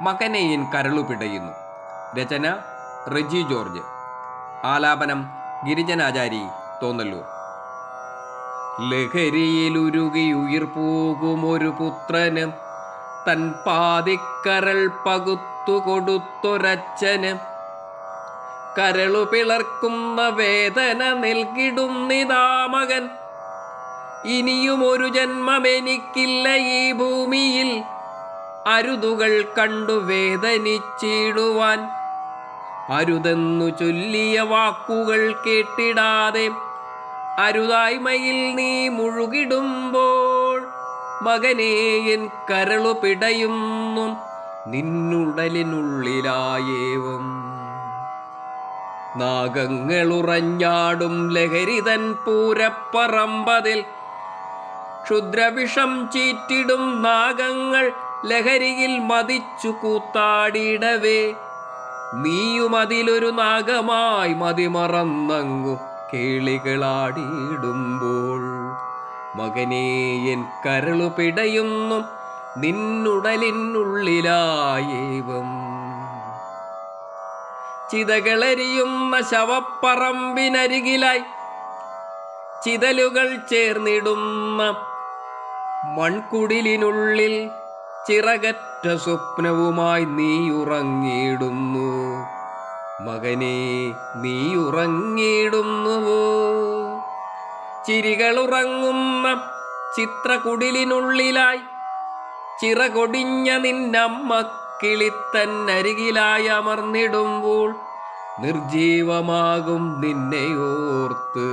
മകനെയൻ കരളു പിടയുന്നു. രചന റെജി ജോർജ്. ആലാപനം ഗിരിജനാചാരി തോന്നല്ലൂർ. ലഹരിയിലുരുകി പോകുമൊരു പുത്രന് തൻ പാതിക്കരൾ പകുത്തു കൊടുത്തൊരച്ഛന്. കരളു പിളർക്കുന്ന വേദന നൽകിടുന്നിതാ മകൻ ഇനിയും ഒരു ജന്മമെനിക്കില്ല ഈ ഭൂമിയിൽ. അരുതുകൾ കണ്ടു വേദനിച്ചിടുവാൻ. അരുതെന്നു ചൊല്ലിയ വാക്കുകൾ കേട്ടിടാതെ അരുതായ്മയിൽ നീ മുഴുകിടുമ്പോൾ മകനെ എൻ കരളു പിടയുന്നു നിന്നുടലിനുള്ളിലായേവം. നാഗങ്ങളുറഞ്ഞാടും ലഹരിതൻ പൂരപ്പറമ്പതിൽ ക്ഷുദ്രവിഷം ചീറ്റിടും നാഗങ്ങൾ ലഹരിയിൽ മതിച്ചു കൂത്താടിയിടവേ നീയുമതിലൊരു നാഗമായി മതിമറന്നങ്ങു കേളികളാടിയിടുമ്പോൾ. മകനേ എൻ കരളു പിടയുന്നു നിന്നുടലിനുള്ളിലായേവം. ചിതകളെരിയുന്ന ശവപ്പറമ്പിനരികിലായി ചിതലുകൾ ചേർന്നിടുന്ന മൺകുടിലിനുള്ളിൽ ചിറകറ്റ സ്വപ്നവുമായി നീ ഉറങ്ങിയിടുന്നു മകനെ നീ ഉറങ്ങിയിടുന്നുവോ ചിരികളുറങ്ങുന്ന ചിത്രകുടിലിനുള്ളിലായി ചിറകൊടിഞ്ഞ നിന്നമ്മ കിളിത്തന്നരികിലായി അമർന്നിടുമ്പോൾ നിർജീവമാകും നിന്നെയോർത്ത്.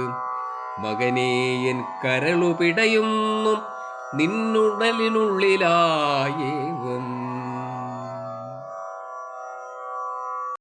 മകനേ എൻ കരളു പിടയുന്നു നിന്നുടലിനുള്ളിലായേവും